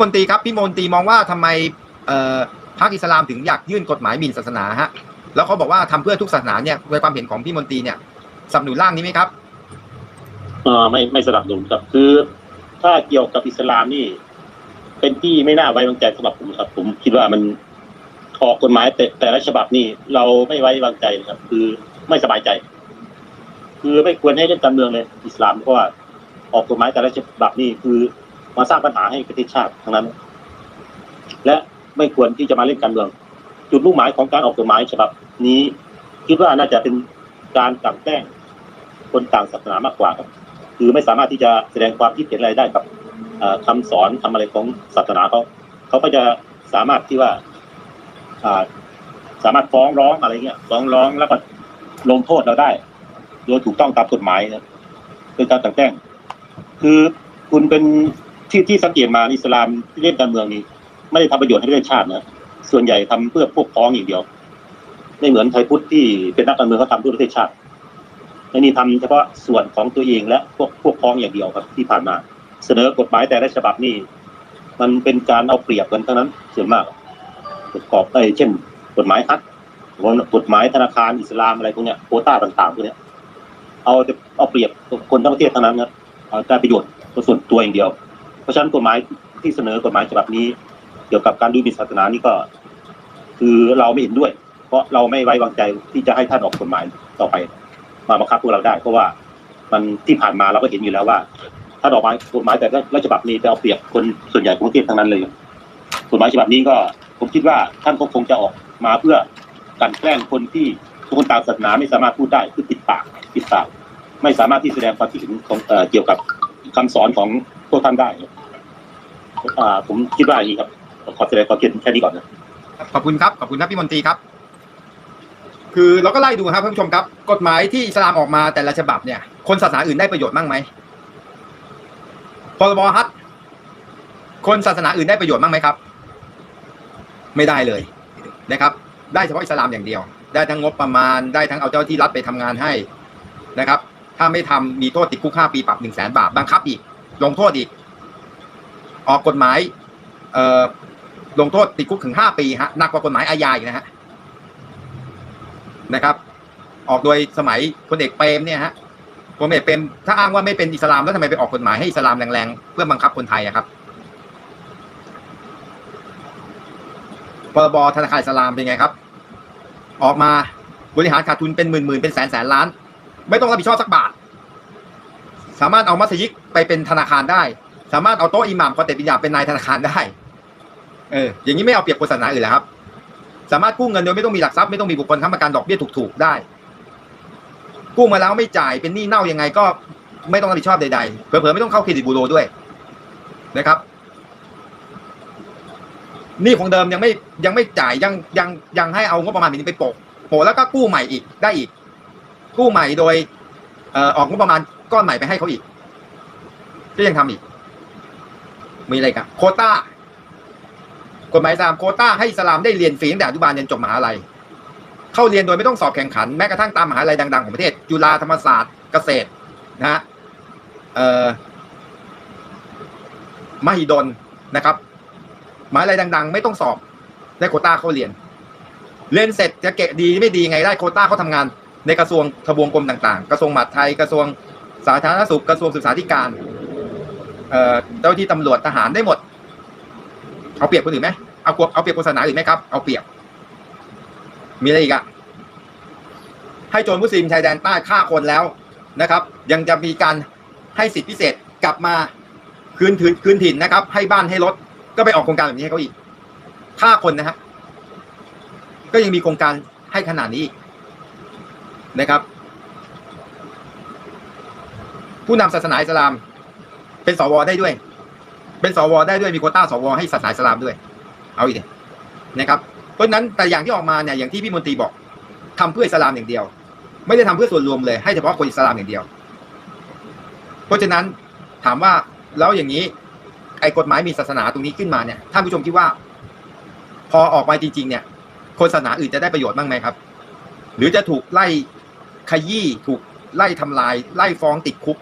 มนตรีครับพี่มนตรีมองว่าทำไมพรรคอิสลามถึงอยากยื่นกฎหมายหมิ่นศาสนาฮะแล้วเขาบอกว่าทำเพื่อทุกศาสนาเนี่ยในความเห็นของพี่มนตรีเนี่ยสนับสนุนร่างนี้ไหมครับเออไม่ไม่สนับสนุนครับคือ ถ้าเกี่ยวกับอิสลามนี่ เป็นที่ไม่น่าไว้วางใจสำหรับผมครับ ผมคิดว่ามันออกกฎหมายแต่แต่ละฉบับนี่เราไม่ไว้วางใจนะครับ คือไม่สบายใจ คือไม่ควรให้เล่นการเมืองเลย อิสลามเพราะว่าออกกฎหมายแต่ละฉบับนี่คือ มาสร้างปัญหาให้ประเทศชาติทั้งนั้น และไม่ควรที่จะมาเล่นการเมือง จุดมุ่งหมายของการออกกฎหมายฉบับนี้คิดว่าน่าจะเป็นการกลั่นแกล้งคนต่างศาสนามากกว่าครับคือไม่สามารถที่จะแสดงความคิดเห็นอะไรได้กับเอ่อคำสอนทำอะไรของศาสนาเขาเขาก็จะสามารถที่ว่าสามารถฟ้องร้องอะไรเงี้ยฟ้องร้องแล้วก็ลงโทษเราได้ โดยถูกต้องตามกฎหมายนะเป็นการต่างแจ้งคือคุณเป็น ที่ที่สังเกตมาอิสลามที่เล่นการเมืองนี้ ไม่ได้ทำประโยชน์ให้ประเทศชาตินะส่วนใหญ่ทำเพื่อพวกพ้องอย่างเดียว ไม่เหมือนไทยพุทธที่เป็นนักการเมืองเขาทำเพื่อประเทศชาติในนี้ทำเฉพาะส่วนของตัวเองและพวกพวกพ้องอย่างเดียวครับ ที่ผ่านมา เสนอกฎหมายแต่ละฉบับนี่มันเป็นการเอาเปรียบกันทั้งนั้นส่วนมากประกอบเอ้เช่น กฎหมายฮัทกฎหมายธนาคารอิสลามอะไรพวกเนี้ยโคต้าต่างๆพวกเนี้ยเอาจะเอาเปรียบคนทั้งประเทศเทั้งนั้นนะเอาได้ประโยชน์ส่วนตัวอย่างเดียว ราะฉะนั้นกฎหมายที่เสนอกฎหมายฉบับนี้ เกี่ยวกับการดูหมิ่นศาสนานี่ก็ คือเราไม่เห็นด้วย เพราะเราไม่ไว้วางใจที่จะให้ท่านออกกฎหมายต่อไป มาบังคับพวกเราได้ เพราะว่ามันที่ผ่านมาเราก็เห็นอยู่แล้วว่าถ้าออกมากฎหมายแต่ละฉบับนี้จะเอาเปรียบคนส่วนใหญ่ของประเทศทั้งนั้นเลยกฎหมายฉบับนี้ก็ผมคิดว่าท่านก็คงจะออกมาเพื่อกันแกล้งคนที่คนต่างศาสนาไม่สามารถพูดได้คือปิดปากปิดปาก ไม่สามารถที่แสดงความคิดเห็นของเกี่ยวกับคำสอนของพวกท่านได้ อ่าผมคิดว่าอย่างนี้ครับขอแสดงความคิดเห็นแค่นี้ก่อนนะขอบคุณครับขอบคุณครับพี่มนตรีครับ คือเราก็ไล่ดูครับท่านผู้ชมครับ กฎหมายที่อิสลามออกมาแต่ละฉบับเนี่ย คนศาสนาอื่นได้ประโยชน์บ้างไหมพรบฮัทคนศาสนาอื่นได้ประโยชน์บ้างไหมครับ ไม่ได้เลยนะครับ ได้เฉพาะอิสลามอย่างเดียว ได้ทั้งงบประมาณได้ทั้งเอาเจ้าหน้าที่รัฐไปทำงานให้นะครับ ถ้าไม่ทำมีโทษติดคุกห้าปีปรับหนึ่งแสนบาทบังคับอีก ลงโทษอีก ออกกฎหมายเอ่อลงโทษติดคุกถึงห้าปีฮะหนักกว่ากฎหมายอาญาอีกนะฮะนะครับ ออกโดยสมัยพลเอกเปรมเนี่ยฮะพลเอกเปรมถ้าอ้างว่าไม่เป็นอิสลามแล้วทำไมไปออกกฎหมายให้อิสลามแรงๆเพื่อบังคับคนไทยอะครับพรบธนาคารอิสลามเป็นไงครับ ออกมาบริหารขาดทุนเป็นหมื่นๆเป็นแสนแสนล้าน ไม่ต้องรับผิดชอบสักบาท สามารถเอามัสยิดไปเป็นธนาคารได้ สามารถเอาโต๊ะอิหม่ามคอเตปิญญาเป็นนายธนาคารได้ เออ อย่างนี้ไม่เอาเปรียบคนศาสนาอื่นแล้วครับ สามารถกู้เงินโดยไม่ต้องมีหลักทรัพย์ไม่ต้องมีบุคคลค้ำประกันดอกเบี้ยถูกๆได้ กู้มาแล้วไม่จ่ายเป็นหนี้เน่ายังไงก็ไม่ต้องรับผิดชอบใดๆเผลอๆไม่ต้องเข้าเครดิตบูโรด้วยนะครับหนี้ของเดิมยังไม่ยังไม่จ่ายยังยังยังให้เอางบประมาณนี้ไปโปะโปะแล้วก็กู้ใหม่อีกได้อีก กู้ใหม่โดยเอ่อออกงบประมาณก้อนใหม่ไปให้เขาอีกก็ยังทำอีก มีอะไรกันโคต้ากฎหมายสามโคต้าให้สลามได้เรียนฟรีตั้งแต่อนุบาลยันจบมหาลัย เข้าเรียนโดยไม่ต้องสอบแข่งขันแม้กระทั่งตามมหาลัยดัง ๆ ของประเทศ จุฬาธรรมศาสตร์เกษตรนะฮะเอ่อมหิดลนะครับมหาลัยดัง ๆ ไม่ต้องสอบได้โคต้าเข้าเรียน เรียนเสร็จจะเกะดีไม่ดีไงได้โคต้าเขาทำงาน ในกระทรวงทบวงกรมต่าง ๆ กระทรวงมหาดไทยกระทรวงสาธารณสุขกระทรวงศึกษาธิการ เจ้าที่ตำรวจทหารได้หมด เอาเปรียบคนอื่นไหมเอากวเอาเปรียบคนศาสนาอื่นไหมครับ เอาเปรียบ มีอะไรอีกอะให้โจรมุสลิมชายแดนใต้ฆ่าคนแล้วนะครับ ยังจะมีการให้สิทธิพิเศษกลับมาคืนถิ่นคืนถิ่นนะครับ ให้บ้านให้รถ ก็ไปออกโครงการแบบนี้ให้เขาอีกฆ่าคนนะฮะก็ยังมีโครงการให้ขนาดนี้นะครับ ผู้นำศาสนาอิสลาม เป็นสวได้ด้วย เป็นสวได้ด้วยมีโควต้าสวให้ศาสนาอิสลามด้วย เอาอีกนะครับเพราะฉะนั้นแต่อย่างที่ออกมาเนี่ยอย่างที่พี่มนตรีบอกทำเพื่ออิสลามอย่างเดียว ไม่ได้ทำเพื่อส่วนรวมเลยให้เฉพาะคนอิสลามอย่างเดียว เพราะฉะนั้นถามว่าแล้วอย่างนี้ไอ้กฎหมายมีศาสนาตรงนี้ขึ้นมาเนี่ยท่านผู้ชมคิดว่า พอออกมาจริง ๆ เนี่ย คนศาสนาอื่นจะได้ประโยชน์บ้างไหมครับ หรือจะถูกไล่ขยี้ถูกไล่ทำลาย ไล่ฟ้องติดคุก